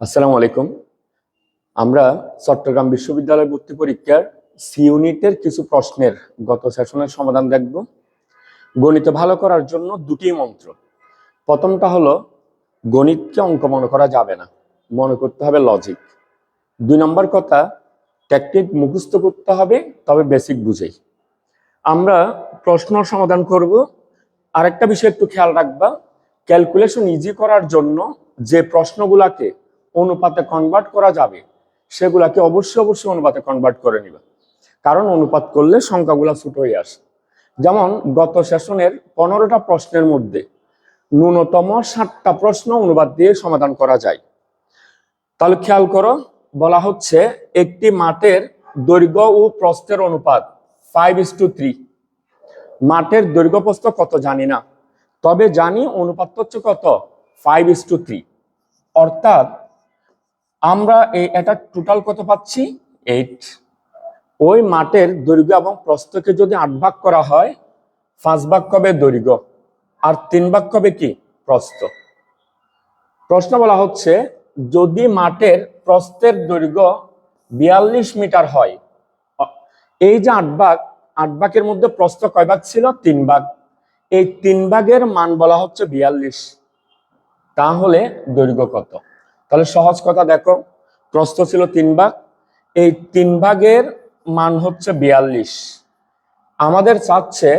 আসসালামু আলাইকুম। আমরা চট্টগ্রাম বিশ্ববিদ্যালয় ভর্তি পরীক্ষার সি ইউনিটের কিছু প্রশ্নের গত সেশনের সমাধান দেখব। গণিত ভালো করার জন্য দুটি মন্ত্র। প্রথমটা হলো, গণিতকে অঙ্ক মনে করা যাবে না, মনে করতে হবে লজিক দুই নম্বর কথা টেকনিক মুখস্থ করতে হবে, তবে বেসিক বুঝেই। আমরা প্রশ্ন সমাধান করব। আরেকটা বিষয় একটু খেয়াল রাখবা ক্যালকুলেশন ইজি করার জন্য যে প্রশ্নগুলাকে অনুপাতে কনভার্ট করা যাবে, সেগুলাকে অবশ্যই অবশ্যই অনুপাতে কনভার্ট করে নিবে। কারণ অনুপাত করলে সংখ্যাগুলো ছোট হয়ে আসে। যেমন, গত সেশনের পনেরোটা প্রশ্নের মধ্যে ন্যূনতম ষাটটা প্রশ্ন অনুবাদ দিয়ে সমাধান করা যায়। তাহলে খেয়াল করো, বলা হচ্ছে একটি মাঠের দৈর্ঘ্য ও প্রস্থের অনুপাত ফাইভ ইস টু থ্রি মাঠের দৈর্ঘ্য প্রস্থ কত জানি না, তবে জানি অনুপাত হচ্ছে কত? ফাইভ ইস টু থ্রি অর্থাৎ আমরা এই এটা টোটাল কত পাচ্ছি? এইট ওই মাঠের দৈর্ঘ্য এবং প্রস্থকে যদি আট ভাগ করা হয়, পাঁচ ভাগ কবে দৈর্ঘ্য? আর তিন ভাগ কবে কি? প্রস্থ। প্রশ্ন বলা হচ্ছে, যদি মাঠের প্রস্থের দৈর্ঘ্য বিয়াল্লিশ মিটার হয়, এই যে আট ভাগ, আট ভাগের মধ্যে প্রস্থ কয় ভাগ ছিল? তিন ভাগ। এই তিন ভাগের মান বলা হচ্ছে বিয়াল্লিশ। তাহলে দৈর্ঘ্য কত? তাহলে সহজ কথা দেখো, প্রস্থ ছিল তিন ভাগ। এই তিন ভাগের মান হচ্ছে বিয়াল্লিশ। আমাদের চাচ্ছে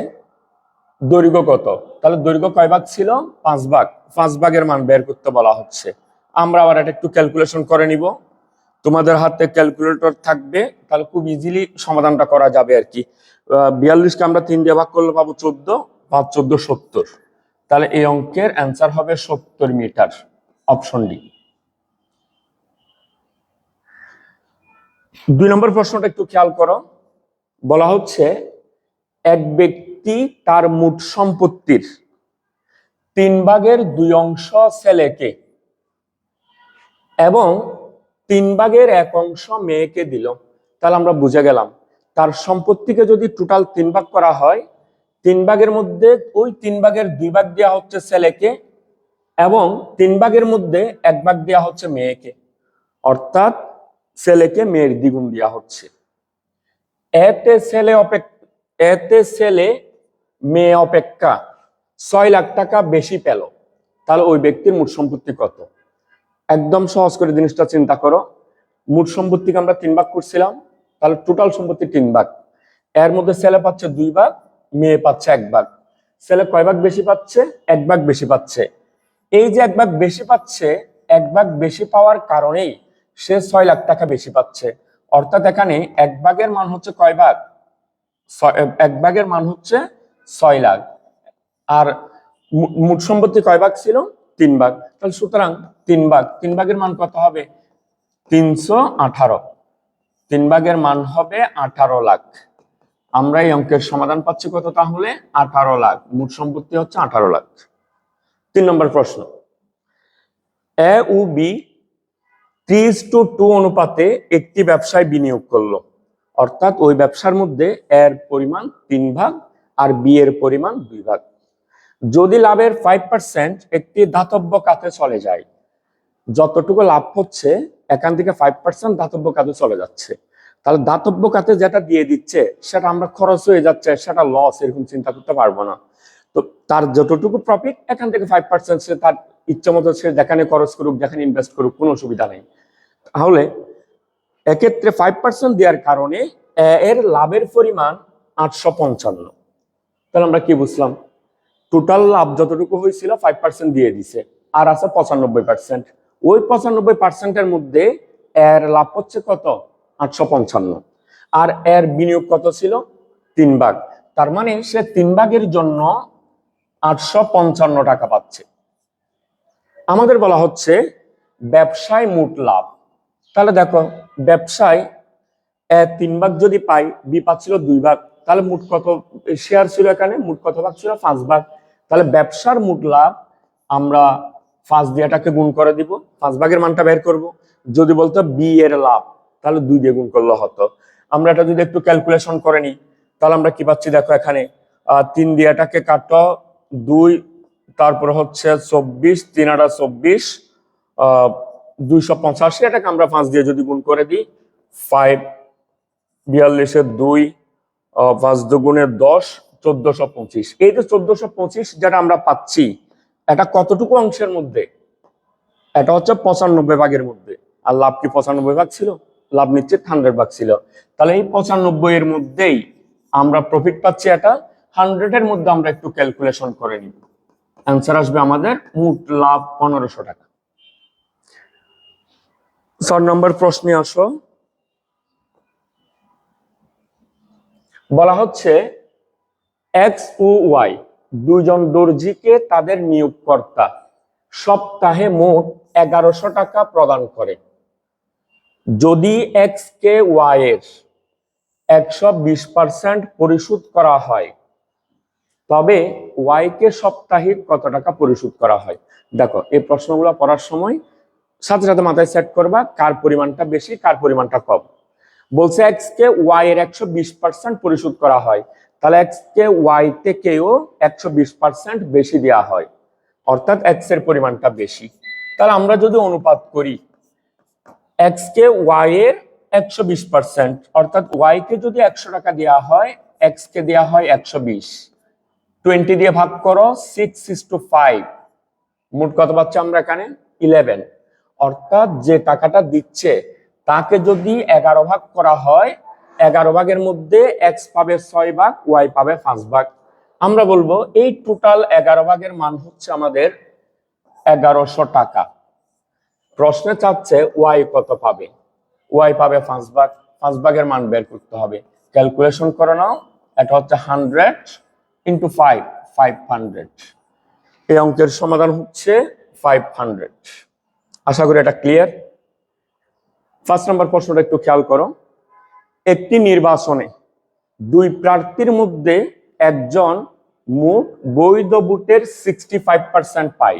দৈর্ঘ্য কত? তাহলে দৈর্ঘ্য কয় ভাগ ছিল? পাঁচ ভাগ। পাঁচ ভাগের মান বের করতে বলা হচ্ছে। আমরা আবার এটা একটু ক্যালকুলেশন করে নিব। তোমাদের হাতে ক্যালকুলেটর থাকবে, তাহলে খুব ইজিলি সমাধানটা করা যাবে আর কি। বিয়াল্লিশকে আমরা তিন দিয়ে ভাগ করলে পাবো চোদ্দ পাঁচ চোদ্দ সত্তর। তাহলে এই অঙ্কের অ্যান্সার হবে সত্তর মিটার অপশন ডি দুই নম্বর প্রশ্নটা একটু খেয়াল করো। বলা হচ্ছে, এক ব্যক্তি তার মোট সম্পত্তির তিন ভাগের দুই অংশ ছেলেকে এবং তিন ভাগের এক অংশ মেয়েকে দিল। তাহলে আমরা বুঝে গেলাম, তার সম্পত্তিকে যদি টোটাল তিন ভাগ করা হয়, তিন ভাগের মধ্যে ওই তিন ভাগের দুই ভাগ দেওয়া হচ্ছে ছেলেকে এবং তিন ভাগের মধ্যে এক ভাগ দেওয়া হচ্ছে মেয়েকে। অর্থাৎ ছেলেকে মেয়ের দ্বিগুণ দেওয়া হচ্ছে। এতে ছেলে অপেক্ষা এতে ছেলে মেয়ে অপেক্ষা ছয় লাখ টাকা বেশি পেল। তাহলে ওই ব্যক্তির মোট সম্পত্তি কত? একদম সহজ করে জিনিসটা চিন্তা করো। মোট সম্পত্তিকে আমরা তিন ভাগ করছিলাম, তাহলে টোটাল সম্পত্তি তিন ভাগ। এর মধ্যে ছেলে পাচ্ছে দুই ভাগ, মেয়ে পাচ্ছে এক ভাগ। ছেলে কয় ভাগ বেশি পাচ্ছে? এক ভাগ বেশি পাচ্ছে। এই যে এক ভাগ বেশি পাচ্ছে, এক ভাগ বেশি পাওয়ার কারণেই সে ছয় লাখ টাকা বেশি পাচ্ছে। অর্থাৎ এখানে এক ভাগের মান হচ্ছে কয় ভাগ? এক ভাগের মান হচ্ছে ছয় লাখ। আর মোট সম্পত্তি কয় ভাগ ছিল? তিন ভাগ। তাহলে সুতরাং তিন ভাগ। তিন ভাগের মান কত হবে? তিনশো আঠারো। তিন ভাগের মান হবে আঠারো লাখ। আমরা এই অঙ্কের সমাধান পাচ্ছি কত তাহলে? আঠারো লাখ। মোট সম্পত্তি হচ্ছে আঠারো লাখ। তিন নম্বর প্রশ্ন। এ ও বি ত্রিশ টু টু অনুপাতে একটি ব্যবসায় বিনিয়োগ করল। অর্থাৎ ওই ব্যবসার মধ্যে এর পরিমাণ তিন ভাগ আর বি এর পরিমাণ দুই ভাগ। যদি লাভের ফাইভ পার্সেন্ট একটি দাতব্য খাতে চলে যায়, যতটুকু লাভ হচ্ছে, এখান থেকে ফাইভ পার্সেন্ট দাতব্য খাতে চলে যাচ্ছে। তাহলে দাতব্য খাতে যেটা দিয়ে দিচ্ছে, সেটা আমরা খরচ হয়ে যাচ্ছে, সেটা লস এরকম চিন্তা করতে পারব না। তো তার যতটুকু প্রফিট এখান থেকে ফাইভ পার্সেন্ট সে তার ইচ্ছা মতো সে যেখানে খরচ করুক, যেখানে ইনভেস্ট করুক, কোনো অসুবিধা নেই। তাহলে এক্ষেত্রে ফাইভ পার্সেন্ট দেওয়ার কারণে এর লাভের পরিমাণ আটশো পঞ্চান্ন। তাহলে আমরা কি বুঝলাম? টোটাল লাভ যতটুকু হয়েছিল ফাইভ পার্সেন্ট দিয়ে দিছে, আর আছে পঁচানব্বই পার্সেন্ট ওই পঁচানব্বই পার্সেন্টের মধ্যে এর লাভ হচ্ছে কত? আটশো পঞ্চান্ন। আর এর বিনিয়োগ কত ছিল? তিন ভাগ। তার মানে সে তিন ভাগের জন্য আটশো পঞ্চান্ন টাকা পাচ্ছে। আমাদের বলা হচ্ছে ব্যবসায় মোট লাভ। তাহলে দেখো, ব্যবসায় তিন ভাগ যদি পাই, বি পাচ্ছিল দুই ভাগ, তাহলে মোট কত শেয়ার ছিল এখানে, মোট কত ভাগ ছিল? পাঁচ ভাগ। তাহলে ব্যবসার মোট লাভ আমরা পাঁচ দিয়াটাকে গুণ করে দিব, পাঁচ ভাগের মানটা বের করব। যদি বলতো বি এর লাভ, তাহলে দুই দিয়ে গুণ করলে হতো। আমরা এটা যদি একটু ক্যালকুলেশন করে নিই, তাহলে আমরা কি পাচ্ছি দেখো এখানে তিন দিয়াটাকে কাটো, দুই, তারপর হচ্ছে চব্বিশ, তিন আটা চব্বিশ দুইশো পঁচাশি এটাকে আমরা পাঁচ দিয়ে যদি গুণ করে দিই ফাইভ বিয়াল্লিশের দুই পাঁচ দুগুণের দশ, চোদ্দশো পঁচিশ। এই যে চোদ্দশো পঁচিশ যেটা আমরা পাচ্ছি, এটা কতটুকু অংশের মধ্যে? এটা হচ্ছে পঁচানব্বই ভাগের মধ্যে। আর লাভ কি পঁচানব্বই ভাগ ছিল? লাভ নিশ্চিত হান্ড্রেড ভাগ ছিল। তাহলে এই পঁচানব্বই এর মধ্যেই আমরা প্রফিট পাচ্ছি এটা। হান্ড্রেড এর মধ্যে আমরা একটু ক্যালকুলেশন করে নিব। অ্যান্সার আসবে আমাদের মোট লাভ পনেরোশো টাকা। চার নম্বর প্রশ্নে আসো। বলা হচ্ছে এক্স ও ওয়াই দুইজন দর্জিকে তাদের নিয়োগকর্তা সপ্তাহে মোট এগারোশো টাকা প্রদান করে। যদি এক্স কে ওয়াই এর একশো বিশ পার্সেন্ট পরিশোধ করা হয়, তবে ওয়াই কে সাপ্তাহিক কত টাকা পরিশোধ করা হয়? দেখো, এই প্রশ্নগুলো পড়ার সময় সাথে সাথে মাথায় সেট করবা কার পরিমাণটা বেশি, কার পরিমাণটা কম। বলছে এক্স কে ওয়াই এর একশো বিশ পার্সেন্ট পরিশোধ করা হয়, তাহলে এক্স কে ওয়াই থেকেও একশো বিশ পার্সেন্ট বেশি দেওয়া হয়, অর্থাৎ এক্সের পরিমাণটা বেশি। তাহলে আমরা যদি অনুপাত করি এক্স কে ওয়াই এর একশো বিশ পার্সেন্ট অর্থাৎ ওয়াই কে যদি একশো টাকা দেওয়া হয় এক্স কে দেওয়া হয় একশো বিশ। টোয়েন্টি দিয়ে ভাগ করো সিক্স ইস টু ফাইভ মোট কত পাচ্ছি আমরা এখানে? ইলেভেন অর্থাৎ যে টাকাটা দিচ্ছে, তাকে যদি এগারো ভাগ করা হয়, এগারো ভাগের মধ্যে এক্স পাবে ছয় ভাগ ওয়াই পাবে পাঁচ ভাগ। আমরা বলব এই টোটাল এগারো ভাগের মান হচ্ছে আমাদের এগারোশো টাকা। প্রশ্নে চাচ্ছে ওয়াই কত পাবে? ওয়াই পাবে পাঁচ ভাগ, পাঁচ ভাগের মান বের করতে হবে। ক্যালকুলেশন করে নাও, এটা হচ্ছে hundred into five five hundred এই অঙ্কের সমাধান হচ্ছে ফাইভ হান্ড্রেড আশা করি এটা ক্লিয়ার ফার্স্ট নাম্বার প্রশ্নটা একটু খেয়াল করো। একটি নির্বাচনে দুই প্রার্থীর মধ্যে একজন মোট বৈধ বুটের সিক্সটি ফাইভ পার্সেন্ট পায়।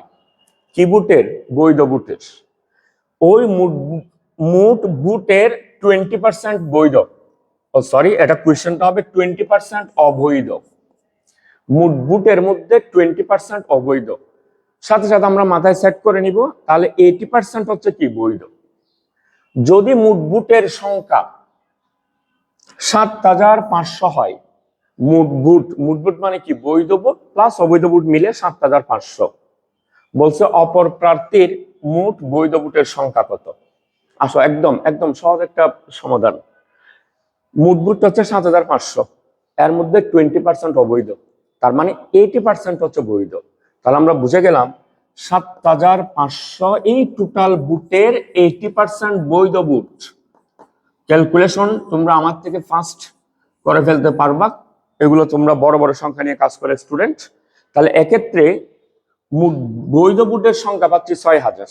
কি বুটের বৈধ বুটের ওই মোট মোট বুটের টোয়েন্টি পার্সেন্ট বৈধ। ও সরি এটা কোয়েশ্চেনটা হবে টোয়েন্টি পার্সেন্ট অবৈধ। মোট বুটের মধ্যে টোয়েন্টি পার্সেন্ট অবৈধ। সাথে সাথে আমরা মাথায় সেট করে নিব, তাহলে এইটি পার্সেন্ট হচ্ছে কি? বৈধ। যদি মোট বুটের সংখ্যা সাত হাজার পাঁচশো হয়, মোট বুট বুট মানে কি? বৈধ বুট প্লাস অবৈধ বুট মিলে সাত হাজার পাঁচশো। বলছে অপর প্রার্থীর মোট বৈধ বুটের সংখ্যা কত? আসো, একদম একদম সহজ একটা সমাধান। মোট বুট হচ্ছে সাত হাজার পাঁচশো। এর মধ্যে টোয়েন্টি পার্সেন্ট অবৈধ। তার মানে এইটি পার্সেন্ট হচ্ছে বৈধ। তাহলে আমরা বুঝে গেলাম সাত হাজার পাঁচশো এই টোটাল বুটের এইটি পার্সেন্ট বৈধ বুট ক্যালকুলেশন তোমরা আমার থেকে ফার্স্ট করে ফেলতে পারবা। এগুলো তোমরা বড় বড় সংখ্যা নিয়ে কাজ করে স্টুডেন্ট তাহলে এক্ষেত্রে বৈধ বুটের সংখ্যা পাচ্ছি ছয় হাজার।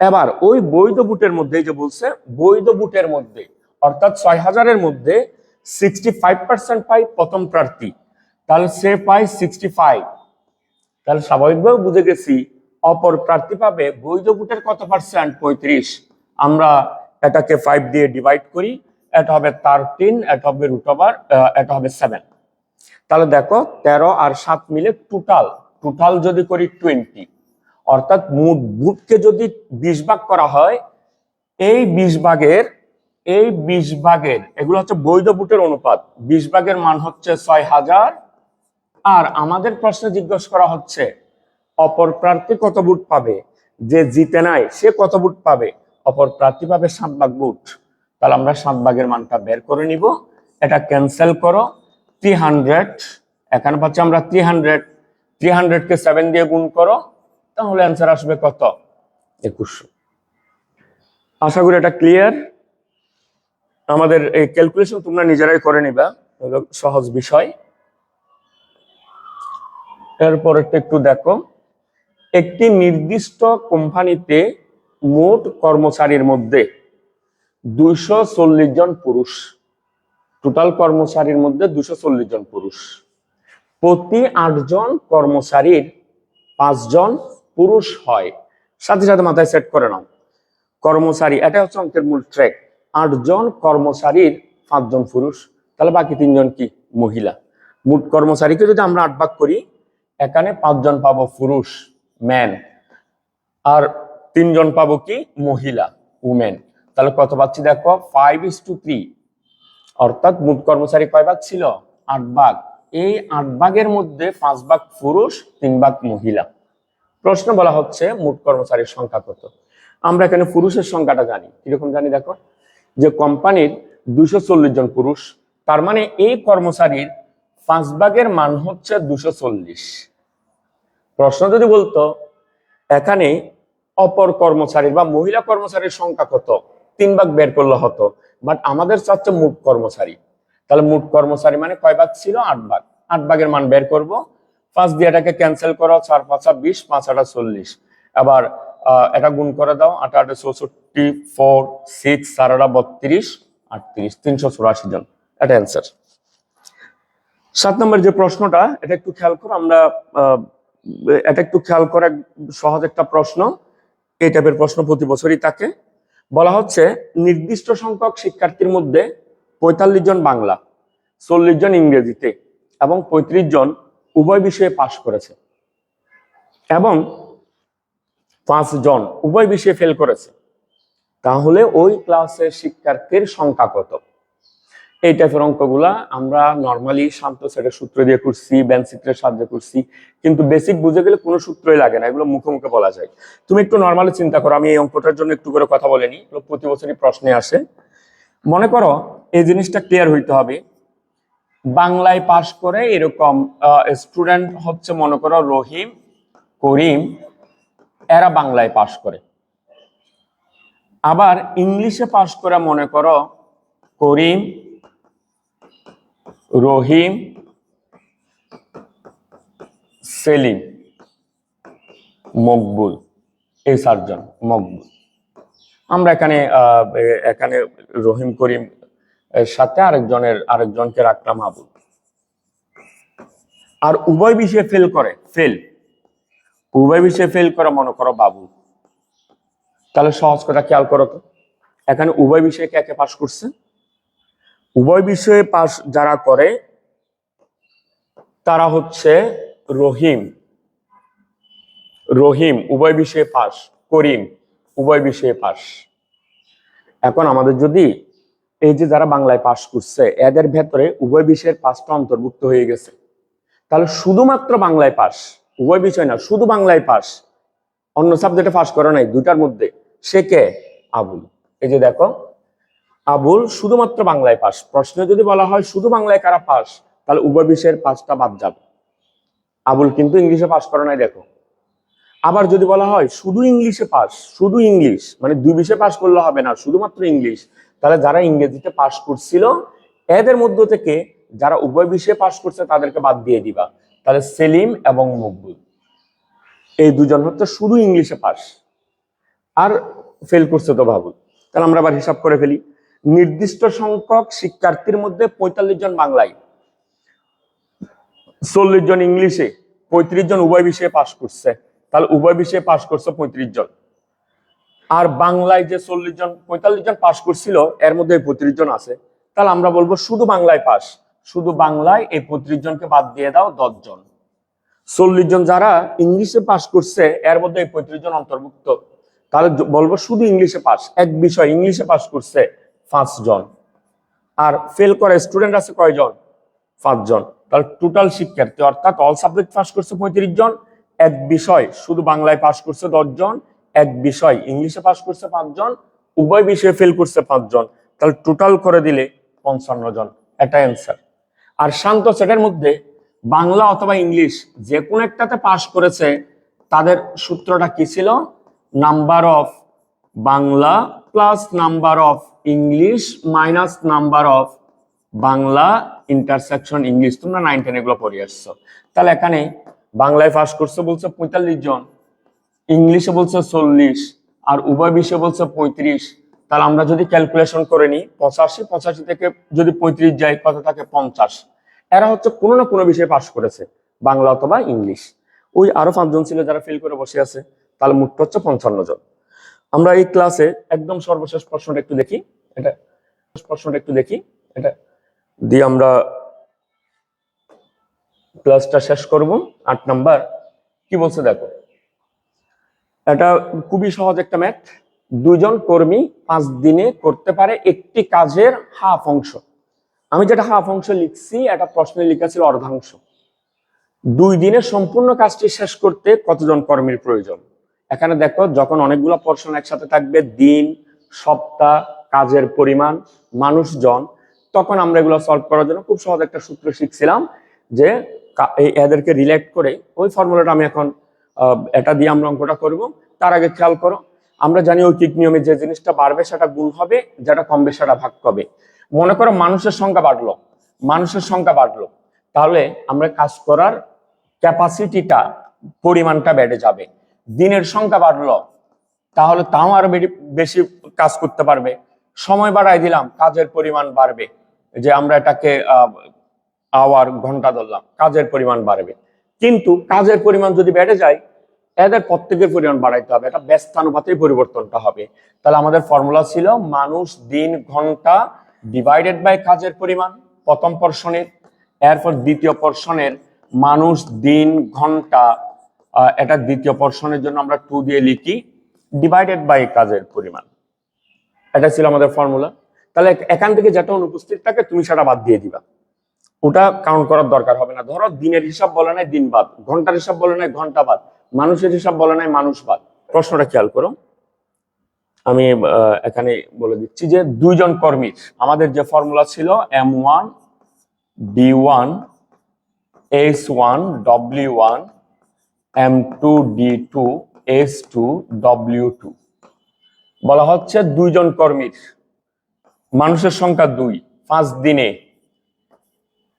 এবার ওই বৈধ বুটের মধ্যে যে বলছে, বৈধ বুটের মধ্যে, অর্থাৎ ছয় হাজারের মধ্যে সিক্সটি ফাইভ পার্সেন্ট পাই প্রথম প্রার্থী। তাহলে সে পায় সিক্সটি ফাইভ তাহলে স্বাভাবিকভাবে বুঝে গেছি, অপর প্রার্থী পাবে বৈধ বুটের কত পার্সেন্ট পঁয়ত্রিশ। আমরা এটাকে ফাইভ দিয়ে ডিভাইড করি, এটা হবে থার্টিন এটা হবে রুট ওভার এটা হবে সেভেন তাহলে দেখো, তেরো আর সাত মিলে টোটাল টোটাল যদি করি টোয়েন্টি অর্থাৎ মোট বুটকে যদি বিশ ভাগ করা হয়, এই বিশ ভাগের, এই বিশ ভাগের, এগুলো হচ্ছে বৈধ বুটের অনুপাত। বিশ ভাগের মান হচ্ছে ছয় হাজার আর আমাদের প্রশ্নে জিজ্ঞেস করা হচ্ছে, অপর প্রার্থী কত বুট পাবে? যে জিতে নাই, সে কত বুট পাবে? অপর প্রার্থী পাবে সাত ভাগ বুট তাহলে আমরা সাত ভাগের মানটা বের করে নিব। এটা ক্যান্সেল করো। থ্রি হান্ড্রেড এখানে পাচ্ছি আমরা থ্রি হান্ড্রেড থ্রি হান্ড্রেড কে সেভেন দিয়ে গুণ করো। তাহলে অ্যান্সার আসবে কত? একুশশো। আশা করি এটা ক্লিয়ার আমাদের এই ক্যালকুলেশন তোমরা নিজেরাই করে নিবা। সহজ বিষয়। এরপর একটু দেখো। একটি নির্দিষ্ট কোম্পানিতে মোট কর্মচারীর মধ্যে দুইশো চল্লিশ জন পুরুষ। টোটাল কর্মচারীর মধ্যে দুশো জন পুরুষ। প্রতি আটজন কর্মচারীর পাঁচজন পুরুষ হয়। সাথে সাথে মাথায় সেট করে নাও। কর্মচারী, এটা হচ্ছে অঙ্কের মূল ট্র্যাক আটজন কর্মচারীর পাঁচজন পুরুষ। তাহলে বাকি তিনজন কি? মহিলা। মোট কর্মচারীকে যদি আমরা আট ভাগ করি এখানে পাঁচজন পাবো পুরুষ ম্যান আর তিনজন পাবো কি? মহিলা উমেন তাহলে কত পাচ্ছি দেখো? ফাইভ ইস টু থ্রি অর্থাৎ মোট কর্মচারী কয় ভাগ ছিল? আট ভাগ। এই আট ভাগের মধ্যে পাঁচ ভাগ পুরুষ, তিন ভাগ মহিলা। প্রশ্ন বলা হচ্ছে মোট কর্মচারীর সংখ্যা কত? আমরা এখানে পুরুষের সংখ্যাটা জানি। কীরকম জানি দেখো? যে কোম্পানির দুশো জন পুরুষ, তার মানে এই কর্মচারীর পাঁচ ভাগের মান হচ্ছে দুশো চল্লিশ। প্রশ্ন যদি বলতো, এখানে অপর কর্মচারীর বা মহিলা কর্মচারীর সংখ্যা কত? তিন ভাগ বের করলে হতো। বাট আমাদের চাচ্ছে মোট কর্মচারী। তাহলে মোট কর্মচারী মানে কয় ভাগ ছিল? আট ভাগ। আট ভাগের মান বের করব। পাঁচ দিয়ে এটাকে ক্যান্সেল করো, চার, পাঁচা বিশ, পাঁচ, আটা চল্লিশ। আবার এটা গুণ করে দাও, আটা আটা, চৌষট্টি ফোর সিক্স চার, আটা বত্রিশ, আটত্রিশ, তিনশো চুরাশি জন। এটা অ্যান্সার সাত নম্বর যে প্রশ্নটা, এটা একটু খেয়াল করো, আমরা এটা একটু খেয়াল করে সহজ একটা প্রশ্ন। এই টাইপের প্রশ্ন প্রতি বছরই থাকে। বলা হচ্ছে, নির্দিষ্ট সংখ্যক শিক্ষার্থীর মধ্যে পঁয়তাল্লিশ জন বাংলা, চল্লিশ জন ইংরেজিতে এবং পঁয়ত্রিশ জন উভয় বিষয়ে পাশ করেছে। এবং পাঁচ জন উভয় বিষয়ে ফেল করেছে। তাহলে ওই ক্লাসের শিক্ষার্থীর সংখ্যা কত? এই টাইপের অঙ্কগুলা আমরা নর্মালি শান্ত সেটের সূত্র দিয়ে করছি ব্যান চিত্রের সাহায্যে করছি। কিন্তু বেসিক বুঝে গেলে কোনো সূত্রই লাগে না, এগুলো মুখে মুখে বলা যায়। তুমি একটু নর্মালি চিন্তা করো, আমি এই অঙ্কটার জন্য একটু করে কথা বলিনি প্রতি বছরই প্রশ্নে আসে। মনে করো এই জিনিসটা ক্লিয়ার হইতে হবে। বাংলায় পাশ করে এরকম স্টুডেন্ট হচ্ছে মনে করো রহিম, করিম, এরা বাংলায় পাশ করে। আবার ইংলিশে পাশ করে মনে করো করিম রহিম সেলিম, মকবুল, এই চারজন মকবুল। আমরা এখানে এখানে রহিম করিম সাথে আরেকজনের, আরেকজনকে রাখলাম আবুল। আর উভয় বিষয়ে ফেল করে ফেল উভয় বিষয়ে ফেল করে, মনে করো বাবু। তাহলে সহজ কথা খেয়াল করো তো। এখানে উভয় বিষয়ে কে কে পাশ করছে? উভয় বিষয়ে পাশ যারা করে, তারা হচ্ছে রহিম। রহিম, উভয় বিষয়ে পাস করিম, উভয় বিষয়ে পাস এখন আমাদের যদি এই যে যারা বাংলায় পাশ করছে, এদের ভেতরে উভয় বিষয়ের পাসটা অন্তর্ভুক্ত হয়ে গেছে। তাহলে শুধুমাত্র বাংলায় পাস উভয় বিষয় না, শুধু বাংলায় পাস অন্য সাবজেক্টে পাস করে নাই, দুইটার মধ্যে। সে কে? আবুল। এই যে দেখো আবুল, শুধুমাত্র বাংলায় পাস। প্রশ্নে যদি বলা হয়, শুধু বাংলায় কারা পাস? তাহলে উভয় বিষয়ের পাসটা বাদ যাবে। আবুল কিন্তু ইংলিশে পাস করে নাই, দেখো। আবার যদি বলা হয়, শুধু ইংলিশে পাস? শুধু ইংলিশ। মানে দুই বিষয়ে পাস করলে হবে না, শুধুমাত্র ইংলিশ। তাহলে যারা ইংরেজিতে পাস করছিল, এদের মধ্য থেকে যারা উভয় বিষয়ে পাস করছে, তাদেরকে বাদ দিয়ে দিবা। তাহলে সেলিম এবং মকবুল। এই দুজন হচ্ছে শুধু ইংলিশে পাস। আর ফেল করছে তো ভাবুন তাহলে আমরা আবার হিসাব করে ফেলি। নির্দিষ্ট সংখ্যক শিক্ষার্থীর মধ্যে পঁয়তাল্লিশ জন বাংলায়, চল্লিশ জন ইংলিশে, পঁয়ত্রিশ জন উভয় বিষয়ে পাশ করছে। তাহলে উভয় বিষয়ে পাশ করছে পঁয়ত্রিশ জন। আর বাংলায় যে চল্লিশ জন, পঁয়তাল্লিশ জন পাশ করছিল, এর মধ্যে পঁয়ত্রিশ জন আছে। তাহলে আমরা বলব শুধু বাংলায় পাস শুধু বাংলায় এই পঁয়ত্রিশ জনকে বাদ দিয়ে দাও দশ জন। চল্লিশ জন যারা ইংলিশে পাশ করছে, এর মধ্যে এই পঁয়ত্রিশ জন অন্তর্ভুক্ত। তাহলে বলব শুধু ইংলিশে পাস এক বিষয় ইংলিশে পাস করছে পাঁচ জন আর ফেল করে স্টুডেন্ট আছে কয়জন? পাঁচজন। তাহলে টোটাল শিক্ষার্থী, অর্থাৎ অল সাবজেক্ট পাস করছে পঁয়ত্রিশ জন, এক বিষয় শুধু বাংলায় পাস করছে দশ জন, এক বিষয় ইংলিশে পাস করছে পাঁচজন উভয় বিষয়ে ফেল করছে পাঁচজন তাহলে টোটাল করে দিলে পঞ্চান্ন জন। এটা অ্যান্সার আর শান্ত সেটের মধ্যে বাংলা অথবা ইংলিশ যে কোনো একটাতে পাস করেছে, তাদের সূত্রটা কি ছিল? Number of Bangla plus number of English minus number of Bangla intersection English তোমরা নাইন টেন এগুলো পড়ে আসছো। তাহলে এখানে বাংলায় পাস করছে বলছে পঁয়তাল্লিশ জন ইংলিশে বলছে চল্লিশ, আর উভয় বিষয়ে বলছে পঁয়ত্রিশ। তাহলে আমরা যদি ক্যালকুলেশন করে নিই, পঁচাশি পঁচাশি থেকে যদি পঁয়ত্রিশ যায়, কত থাকে? পঞ্চাশ। এরা হচ্ছে কোনো না কোনো বিষয়ে পাশ করেছে, বাংলা অথবা ইংলিশ ওই আরও পাঁচজন ছিল যারা ফেল করে বসে আছে, তাহলে মোট হচ্ছে পঞ্চান্ন জন। আমরা এই ক্লাসে একদম সর্বশেষ প্রশ্নটা একটু দেখি। এটা প্রশ্নটা একটু দেখি। এটা দিয়ে আমরা ক্লাসটা শেষ করব। আট নাম্বার, কি বলছে দেখো? এটা খুবই সহজ একটা ম্যাথ দুজন কর্মী পাঁচ দিনে করতে পারে একটি কাজের হাফ অংশ। আমি যেটা হাফ অংশ লিখছি, এটা প্রশ্নে লেখা ছিল অর্ধাংশ। দুই দিনে সম্পূর্ণ কাজটি শেষ করতে কতজন কর্মীর প্রয়োজন? এখানে দেখো যখন অনেকগুলো পোর্শন একসাথে থাকবে, দিন, সপ্তাহ, কাজের পরিমাণ, মানুষজন, তখন আমরা এগুলো সলভ করার জন্য খুব সহজ একটা সূত্র শিখছিলাম যে এদেরকে রিলেট করে ওই ফর্মুলাটা আমি এখন এটা দিয়ে আমরা অঙ্কটা করব। তার আগে খেয়াল করো, আমরা জানি ঐকিক নিয়মে যে জিনিসটা বাড়বে সেটা গুণ হবে, যেটা কমবে সেটা ভাগ হবে মনে করো মানুষের সংখ্যা বাড়লো, মানুষের সংখ্যা বাড়লো, তাহলে আমরা কাজ করার ক্যাপাসিটিটা পরিমাণটা বেড়ে যাবে। দিনের সংখ্যা বাড়লো, তাহলে তাও আরও বেশি কাজ করতে পারবে। সময় বাড়াই দিলাম, কাজের পরিমাণ বাড়বে। যে আমরা এটাকে আওয়ার ঘণ্টা ধরলাম, কাজের পরিমাণ বাড়বে। কিন্তু কাজের পরিমাণ যদি বেড়ে যায়, এদের প্রত্যেকের পরিমাণ বাড়াইতে হবে, এটা ব্যস্তানুপাতেই পরিবর্তনটা হবে। তাহলে আমাদের ফর্মুলা ছিল মানুষ দিন ঘণ্টা ডিভাইডেড বাই কাজের পরিমাণ, প্রথম পর্ষণের এরপর দ্বিতীয় পর্ষণের মানুষ দিন ঘণ্টা এটা দ্বিতীয় পর্ষণের জন্য আমরা টু দিয়ে লিখি ডিভাইডেড বাই কাজের পরিমাণ। এটা ছিল আমাদের ফর্মুলা তাহলে এখান থেকে যেটা অনুপস্থিত থাকে, তুমি সেটা বাদ দিয়ে দিবা। ওটা কাউন্ট করার দরকার হবে না। ধরো দিনের হিসাব বলে নাই, দিন বাদ। ঘণ্টার হিসাব বলে নাই, ঘণ্টা বাদ। মানুষের হিসাব বলে নাই, মানুষ বাদ। প্রশ্নটা খেয়াল করো। আমি এখানে বলে দিচ্ছি যে দুইজন কর্মী আমাদের যে ফর্মুলা ছিল M one B one S one W one M two D two S two W two বলা হচ্ছে দুইজন কর্মীর। মানুষের সংখ্যা দুই, পাঁচ দিনে।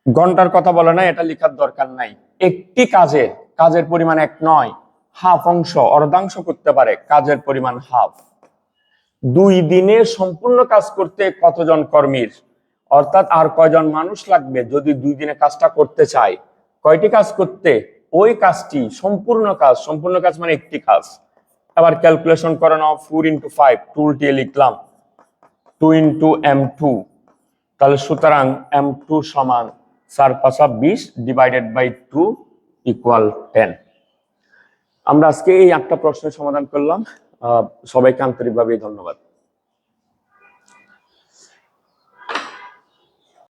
ঘণ্টার কথা বলে নাই, এটা লেখার দরকার নাই। একটি কাজের কাজের পরিমাণ এক নয়, হাফ অংশ, অর্ধাংশ করতে পারে, কাজের পরিমাণ হাফ। দুই দিনে সম্পূর্ণ কাজ করতে কতজন কর্মীর? অর্থাৎ আর কয়জন মানুষ লাগবে যদি দুই দিনে কাজটা করতে চায়? কয়টি কাজ করতে? ওই কাজটি, সম্পূর্ণ কাজ সম্পূর্ণ কাজ মানে একটি কাজ। আবার ক্যালকুলেশন করে নাও ফোর ইন্টু ফাইভ টুলটি লিখলাম টু ইন্টু এম টু তাহলে সুতরাং এম টু সমান চার পাঁচা বিশ divided by two equal ten আমরা আজকে এই আটটা প্রশ্নের সমাধান করলাম। সবাইকে আন্তরিকভাবে ধন্যবাদ।